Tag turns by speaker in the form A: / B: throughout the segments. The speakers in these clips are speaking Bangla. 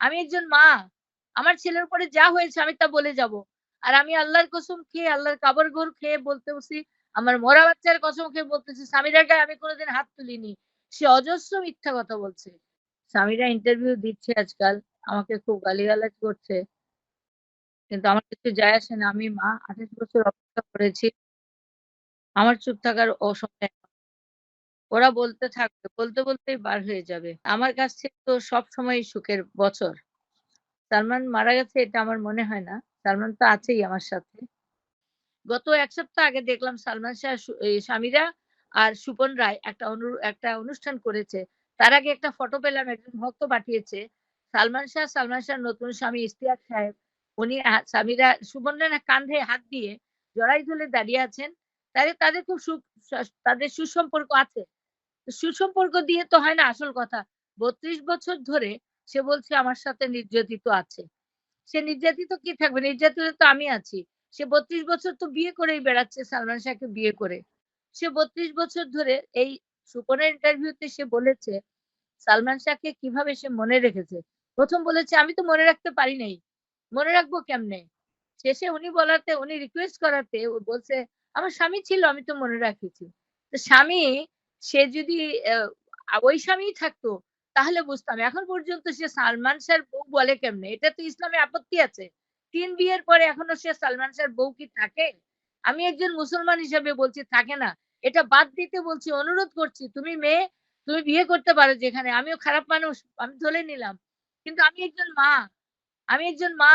A: আমি একজন মা। আমার ছেলের উপরে যা হয়েছে আমি তা বলে যাব। আর আমি আল্লাহর কসম খেয়ে, আল্লাহর কাবার ঘর খেয়ে বলতে বসি আমার মরা বাচ্চার কসম খেয়ে বলতেছি, স্বামীরা গায়ে আমি কোনোদিন হাত তুলিনি। সে অজস্র মিথ্যা কথা বলছে। স্বামীরা ইন্টারভিউ দিচ্ছে আজকাল। আমাকে খুব গালিগালাজ করছে। কিন্তু আমার কিছু যায় আসে না। আমি মা ২৮ বছর অপেক্ষা করেছি। আমার চুপ থাকার ও সময় ওরা বলতে থাকবে। বলতে, বলতেই বার হয়ে যাবে। আমার কাছে তো সবসময়ই সুখের বছর। সালমান মারা গেছে এটা আমার মনে হয় না। সালমান তো আছেই আমার সাথে। গত এক সপ্তাহ আগে দেখলাম সালমান শাহ স্বামীরা আর সুপন রায় একটা অনু একটা অনুষ্ঠান করেছে। তার আগে একটা ফটো পেলাম একজন ভক্ত পাঠিয়েছে। সালমান শাহ, সালমান শাহ নতুন স্বামী ইশতিয়াক সাহেব উনি আ সামিরা সুপন রায় কাঁধে হাত দিয়ে জড়াই ধরে দাঁড়িয়ে আছেন। তাহলে তাদের খুব সু তাদের সুসম্পর্ক আছে। সুসম্পর্ক দিয়ে তো হয় না, আসল কথা। ৩২ বছর ধরে সে বলছে, আমার সাথে নির্যাতিত আছে। সে নির্যাতিত কি থাকবে? নির্যাতিত তো আমি আছি। সে ৩২ বছর তো বিয়ে করেই বেড়াচ্ছে, সালমান শাহকে বিয়ে করে। সে ৩২ বছর ধরে এই সুপনের ইন্টারভিউতে সে বলেছে, সালমান শাহকে কীভাবে সে মনে রেখেছে। প্রথম বলেছে, আমি তো মনে রাখতে পারি নাই। মনে রাখব কেমনে? শেষে উনি বলাতে, উনি রিকোয়েস্ট করাতে বলছে, আমার স্বামী ছিল, আমি তো মনে রাখেছি। তো স্বামী সে যদি ওই স্বামীই থাকতো তাহলে বুঝতাম। এখন পর্যন্ত সে সালমান শাহর বউ বলে কেমনে? এটা তো ইসলামে আপত্তি আছে। ৩ বিয়ের পরে এখনও সে সালমান শাহর বউ কি থাকে? আমি একজন মুসলমান হিসেবে বলছি থাকে না। এটা বাদ দিতে বলছি, অনুরোধ করছি। তুমি মেয়ে, তুমি বিয়ে করতে পারো যেখানে। আমিও খারাপ মানুষ, আমি ধরে নিলাম। কিন্তু আমি একজন মা। আমি একজন মা।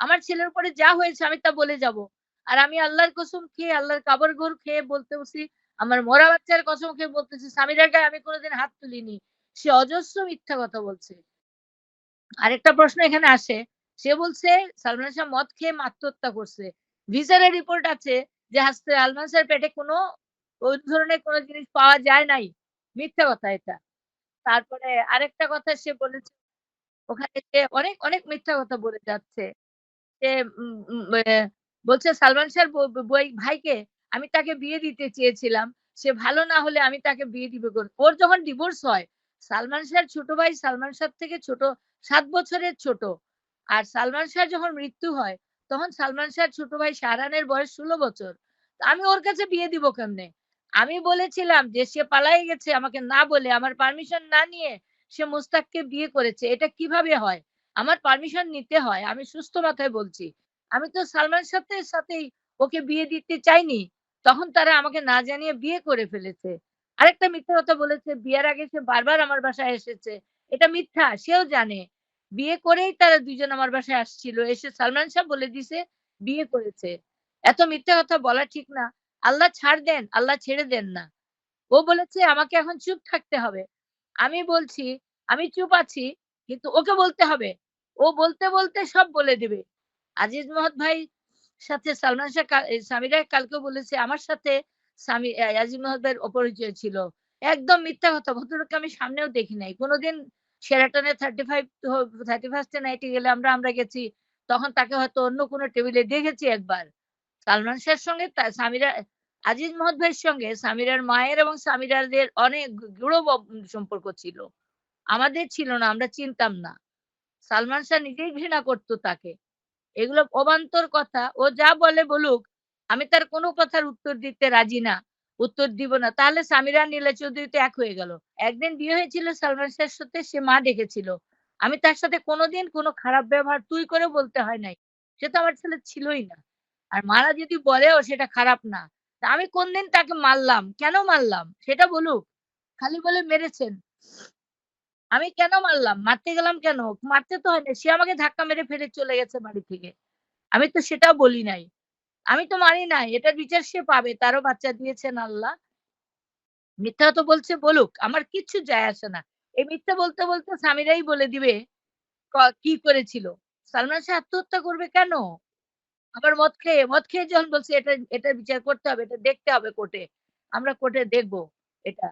A: আমার ছেলের উপরে যা হয়েছে আমি তা বলে যাব। আর আমি আল্লাহর কসম খেয়ে আল্লাহর কাবার ঘর খেয়ে বলতেছি, আমার মরা বাচ্চার কসম খেয়ে বলতেছি সামিরার গায়ে আমি কোনোদিন হাত তুলিনি। সে অজস্র মিথ্যা কথা বলছে। আরেকটা প্রশ্ন এখানে আসে। সে বলছে সালমান শাহ মদ খেয়ে আত্মহত্যা করছে। ভিসারের রিপোর্ট আছে যে হাসতে সালমান শাহের পেটে কোনো ওই ধরনের কোনো জিনিস পাওয়া যায় নাই। মিথ্যা কথা এটা। তারপরে আরেকটা কথা সে বলেছে ওখানে যে অনেক, অনেক মিথ্যা কথা বলে যাচ্ছে। উম বলছে সালমান শাহর ভাইকে আমি তাকে বিয়ে দিতে চেয়েছিলাম। সে ভালো না হলে আমি তাকে বিয়ে দিব ওর যখন ডিভোর্স হয়, সালমান শাহর ছোট ভাই সালমান শাহ থেকে ছোট সাত বছরের ছোট। আর সালমান শাহর যখন মৃত্যু হয়, তখন সালমান শাহর ছোট ভাই শাহরানের বয়স ১৬ বছর। আমি ওর কাছে বিয়ে দিব কেমনে? আমি বলেছিলাম যে সে পালায়ে গেছে আমাকে না বলে, আমার পারমিশন না নিয়ে সে মুস্তাককে বিয়ে করেছে। এটা কীভাবে হয়? আমার পারমিশন নিতে হয়। আমি সুস্থ মাথায় বলছি। আমি তো সালমান শাহের সাথেই ওকে বিয়ে দিতে চাইনি। তখন তারা আমাকে না জানিয়ে বিয়ে করে ফেলেছে। আরেকটা মিথ্যা কথা বলেছে, বিয়ের আগে সে বারবার আমার বাসায় এসেছে। এটা মিথ্যা, সেও জানে। বিয়ে করেই তারা ২ জন আমার বাসায় আসছিল। এসে সালমান শাহ বলে দিছে বিয়ে করেছে। এত মিথ্যা কথা বলা ঠিক না। আল্লাহ ছাড় দেন, আল্লাহ ছেড়ে দেন না। ও বলেছে আমাকে এখন চুপ থাকতে হবে। আমি বলছি আমি চুপ আছি কিন্তু ওকে বলতে হবে। ও বলতে, বলতে সব বলে দিবে। আজিজ মহৎ ভাই সাথে সালমান শাহ কা সামিরা কালকেও বলেছে আমার সাথে সামি আ আজিজ মহৎ ভাইয়ের অপরিচয় ছিল। একদম মিথ্যা কথা। ভদ্রলোককে আমি সামনেও দেখি নাই। কোনদিন শেরাটনে 35 হো 31st এ নাইটে গেলে আমরা, আমরা গেছি। তখন তাকে হয়তো অন্য কোনো টেবিলে দেখেছি একবার। সালমান শাহর সঙ্গে সামিরা আজিজ মহৎ ভাইয়ের সঙ্গে সামিরার মায়ের এবং সামিরাদের অনেক দৃঢ় সম্পর্ক ছিল। আমাদের ছিল না, আমরা চিনতাম না। সালমান শাহ নিজেই ঘৃণা করত তাকে। এগুলো অবান্তর কথা। ও যা বলে বলুক, আমি তার কোনো কথার উত্তর দিতে রাজি না। উত্তর দিব না। তাহলে সামিরা নীলা চৌধুরী তো এক হয়ে গেল। একদিন বিয়ে হয়েছিল সালমান শাহের সাথে সে মা ডেকেছিল। আমি তার সাথে কোনদিন কোনো খারাপ ব্যবহার তুই করে বলতে হয় নাই। সে তো আমার ছেলে ছিলই না। আর মারা যদি বলেও সেটা খারাপ না। তা আমি কোনদিন তাকে মারলাম? কেন মারলাম? সেটা বলুক। খালি বলে মেরেছেন। আমি কেন মারলাম? মারতে গেলাম কেন? মারতে তো হয় নাই। সে আমাকে ধাক্কা মেরে ফেলে চলে গেছে বাড়ি থেকে। আমি তো সেটাও বলি নাই। আমি তো মারি নাই। এটার বিচার সে পাবে। তারও বাচ্চা দিয়েছেন আল্লাহ। মিথ্যা তো বলছে বলুক। আমার কিচ্ছু যায় আসে না। এই মিথ্যা বলতে, বলতে সামিরাই বলে দিবে ক কি করেছিল। সালমান শাহ আত্মহত্যা করবে কেন? আবার মদ খেয়ে, মদ খেয়ে যখন বলছে এটা এটা বিচার করতে হবে, এটা দেখতে হবে কোর্টে। আমরা কোর্টে দেখব এটা।